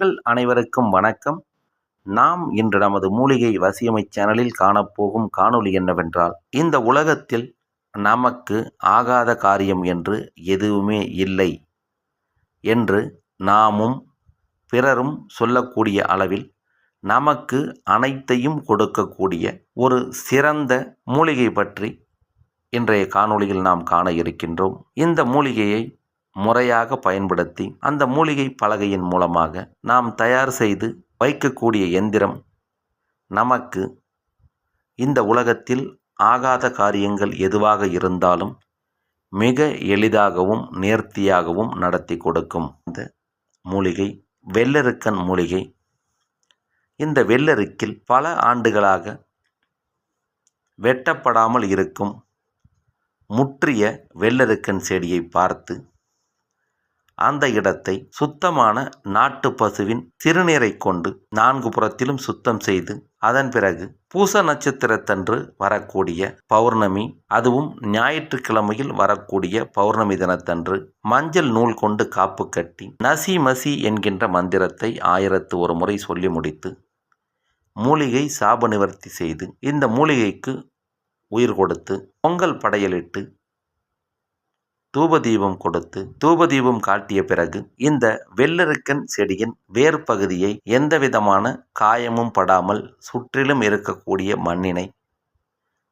நேயர்கள் அனைவருக்கும் வணக்கம். நாம் இன்று நமது மூலிகை வசியமை சேனலில் காணப்போகும் காணொளி என்னவென்றால் இந்த உலகத்தில் நமக்கு ஆகாத காரியம் என்று எதுவுமே இல்லை என்று நாமும் பிறரும் சொல்லக்கூடிய அளவில் நமக்கு அனைத்தையும் கொடுக்கக்கூடிய ஒரு சிறந்த மூலிகை பற்றி இன்றைய காணொளியில் நாம் காண இருக்கின்றோம். இந்த மூலிகையை முறையாக பயன்படுத்தி அந்த மூலிகை பலகையின் மூலமாக நாம் தயார் செய்து வைக்கக்கூடிய எந்திரம் நமக்கு இந்த உலகத்தில் ஆகாத காரியங்கள் எதுவாக இருந்தாலும் மிக எளிதாகவும் நேர்த்தியாகவும் நடத்தி கொடுக்கும். இந்த மூலிகை வெள்ளெருக்கன் மூலிகை. இந்த வெள்ளெருக்கில் பல ஆண்டுகளாக வெட்டப்படாமல் இருக்கும் முற்றிய வெள்ளெருக்கன் செடியை பார்த்து அந்த இடத்தை சுத்தமான நாட்டு பசுவின் சிறுநீரை கொண்டு நான்கு புறத்திலும் சுத்தம் செய்து அதன் பிறகு பூச நட்சத்திரத்தன்று வரக்கூடிய பௌர்ணமி அதுவும் ஞாயிற்றுக்கிழமையில் வரக்கூடிய பௌர்ணமி தினத்தன்று மஞ்சள் நூல் கொண்டு காப்பு கட்டி நசி மசி என்கின்ற மந்திரத்தை ஆயிரத்து ஒரு முறை சொல்லி முடித்து மூலிகை சாப நிவர்த்தி செய்து இந்த மூலிகைக்கு உயிர் கொடுத்து பொங்கல் படையலிட்டு தூபதீபம் கொடுத்து தூபதீபம் காட்டிய பிறகு இந்த வெள்ளருக்கன் செடியின் வேர் பகுதியை எந்த விதமான காயமும் படாமல் சுற்றிலும் இருக்கக்கூடிய மண்ணினை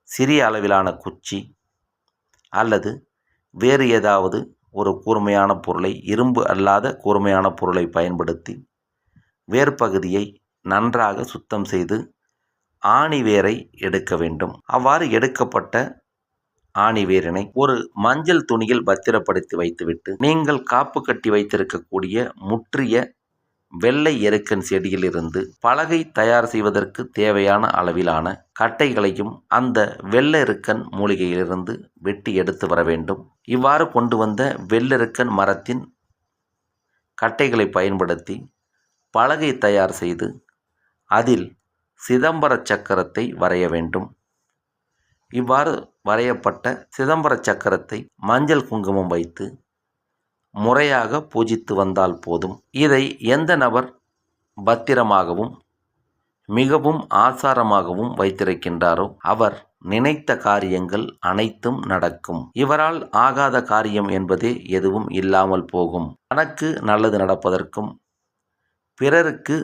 சிறிய அளவிலான குச்சி அல்லது வேறு ஏதாவது ஒரு கூர்மையான பொருளை இரும்பு அல்லாத கூர்மையான பொருளை பயன்படுத்தி வேர் பகுதியை நன்றாக சுத்தம் செய்து ஆணி வேரை எடுக்க வேண்டும். அவ்வாறு எடுக்கப்பட்ட ஆணிவேரினை ஒரு மஞ்சள் துணியில் பத்திரப்படுத்தி வைத்துவிட்டு நீங்கள் காப்பு கட்டி வைத்திருக்கக்கூடிய முற்றிய வெள்ளை எருக்கன் செடியிலிருந்து பலகை தயார் செய்வதற்கு தேவையான அளவிலான கட்டைகளையும் அந்த வெள்ளெருக்கன் மூலிகையிலிருந்து வெட்டி எடுத்து வர வேண்டும். இவ்வாறு கொண்டு வந்த வெள்ளெருக்கன் மரத்தின் கட்டைகளை பயன்படுத்தி பலகை தயார் செய்து அதில் சிதம்பர சக்கரத்தை வரைய வேண்டும். இவ்வாறு வரையப்பட்ட சிதம்பர சக்கரத்தை மஞ்சள் குங்குமம் வைத்து முறையாக பூஜித்து வந்தால் போதும். இதை எந்த நபர் பத்திரமாகவும் மிகவும் ஆசாரமாகவும் வைத்திருக்கின்றாரோ அவர் நினைத்த காரியங்கள் அனைத்தும் நடக்கும். இவரால் ஆகாத காரியம் என்பதே எதுவும் இல்லாமல் போகும். தனக்கு நல்லது நடப்பதற்கும் பிறருக்கு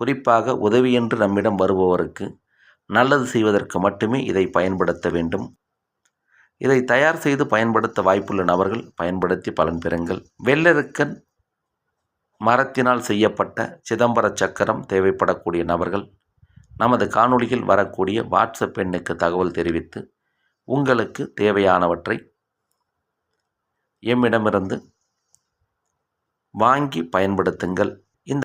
குறிப்பாக உதவியென்று நம்மிடம் வருபவருக்கு நல்லது செய்வதற்கு மட்டுமே இதை பயன்படுத்த வேண்டும். இதை தயார் செய்து பயன்படுத்த வாய்ப்புள்ள நபர்கள் பயன்படுத்தி பலன் பெறுங்கள். வெள்ளெருக்கன் மரத்தினால் செய்யப்பட்ட சிதம்பர சக்கரம் தேவைப்படக்கூடிய நபர்கள் நமது காணொளியில் வரக்கூடிய வாட்ஸ்அப் எண்ணுக்கு தகவல் தெரிவித்து உங்களுக்கு தேவையானவற்றை எம்மிடமிருந்து வாங்கி பயன்படுத்துங்கள்.